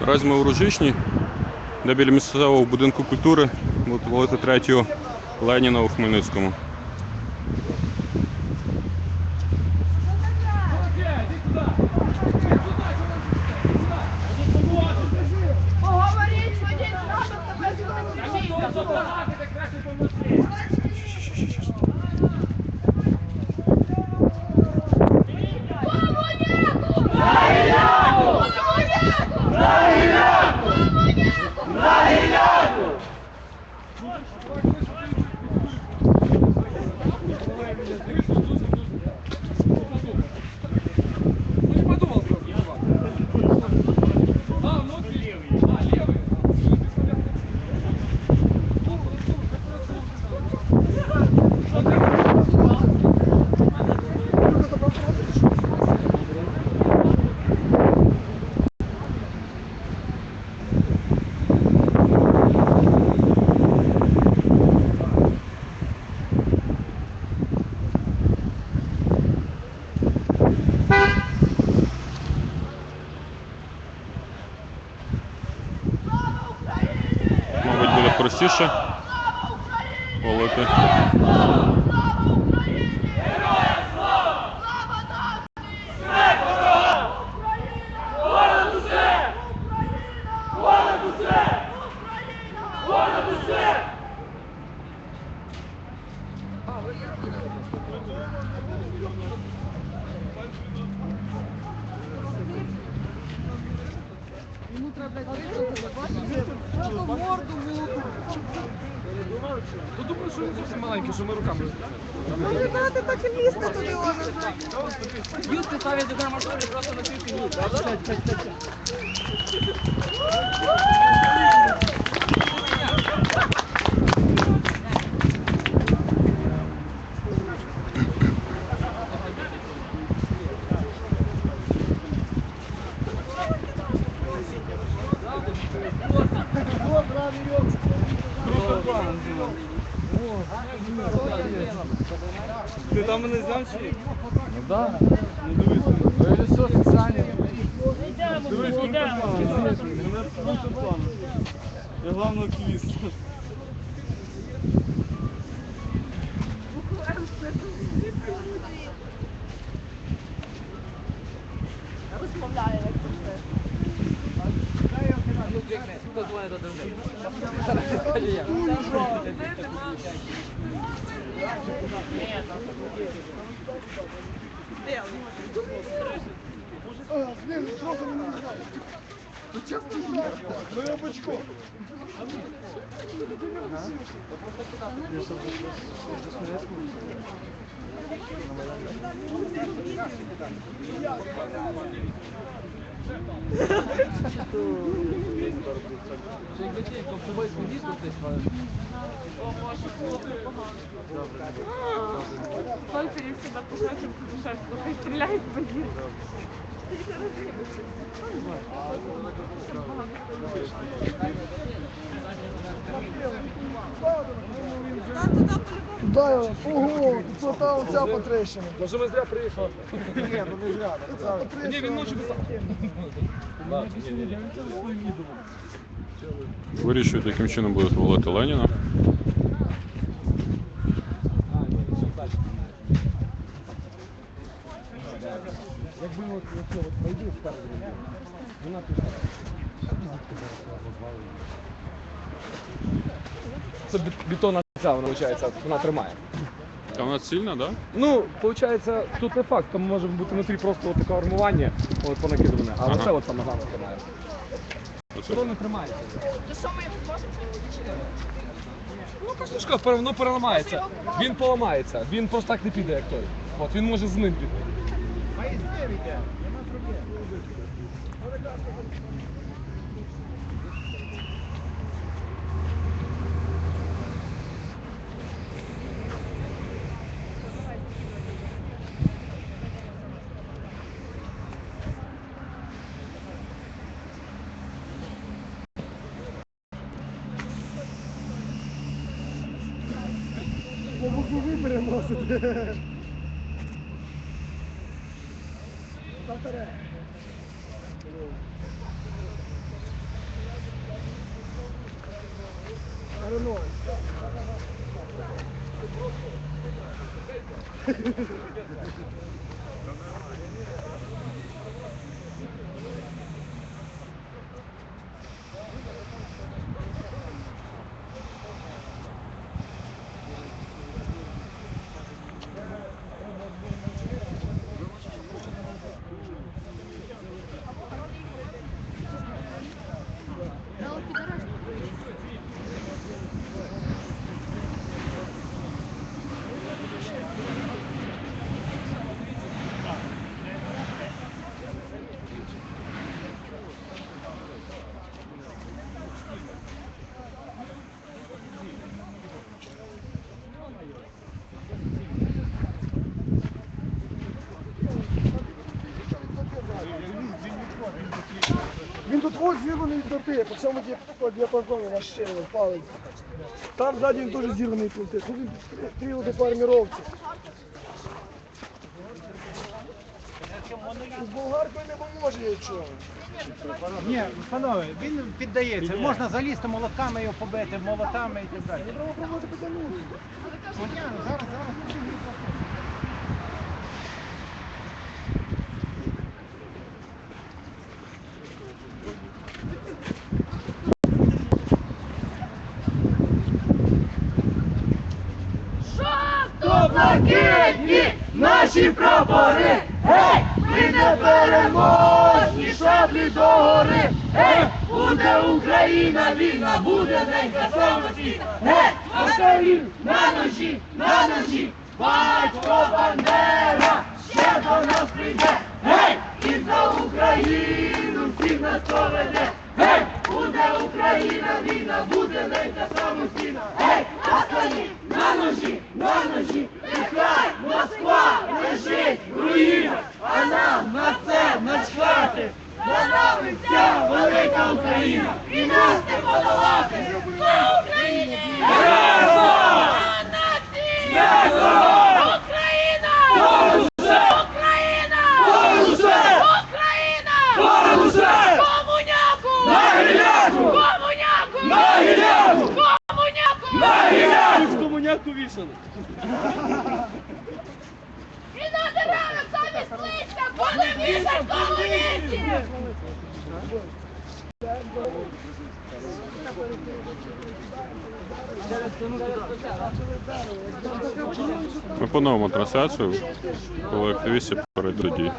Наразі ми у Ружичні, де біля місцевого будинку культури вводити третього Леніна у Хмельницькому. Поговоріть, ходіть, треба тебе Мабуть, вводити. Ну думаю, що він зовсім маленький, що ми руками. Знаєте, так і лізти туди воно. Юсти ставлять до машини просто на цій фігні, Ти там мене зняв чи ні? Ну так. Ну дивись. Ви все офіціальні. Дивись, йдемо. Я главний активіст. А, блин, сразу не нажал. Ну честно, не знаю. Ну я бычком. Я Czyli wiecie, to przy wojsku nic do tej sprawy. Polka jest chyba poszaczem, to poszaczem, to jest live będzie. Да, ого, тут оця потрещина. Може ми зря приїхали? Ні, ну не зря. Ні, він ночі писав. Вирішують, яким чином будуть вводити Леніна. Якби от якщо от пройду спереду, вона пішла. Це бет- бетонна ця, вона, виходить, вона тримає. Та вона цільна, так? Да? Ну, виходить, тут не факт, там може бути внутрі просто от таке армування, от понакидане, а Ага. оце от саме головне тримає. Воно не тримається. Ну, каштушка, воно переламається. Він поламається, він просто так не піде, як той. От він може з ним піти. По I don't know. Він тут ось зірваний доти, по всьому діап- діапазону наш ще палець. Там ззаді він теж зірваний плити. Тут він стріли до фарміровці. З болгаркою не поможе нічого. Ні, панове, він піддається. Можна залізти молотками його побити, молотами і так далі. Треба пробувати потягнути. Зараз, зараз. Жовто-блакитні наші прапори, гей, ми не переможні шаблі до гори, гей, буде Україна вільна, буде ненька самостійна, гей, москалів на ножі, на ножі, батько Бандера ще до нас прийде, гей, і за Україну всіх нас поведе, гей, буде Україна вільна, буде ненька самостійна, гей, москалів на ножі, на ножі, нехай Москва лежить в руїнах, а нам на це начхати. За нами вся велика Україна, і нас не подолати. Слава Україні! Україна! Комуняку! Вішали. І на деревах замість листя буде вісять комуністів! Ми поновимо трансляцію, коли активісти перейдуть.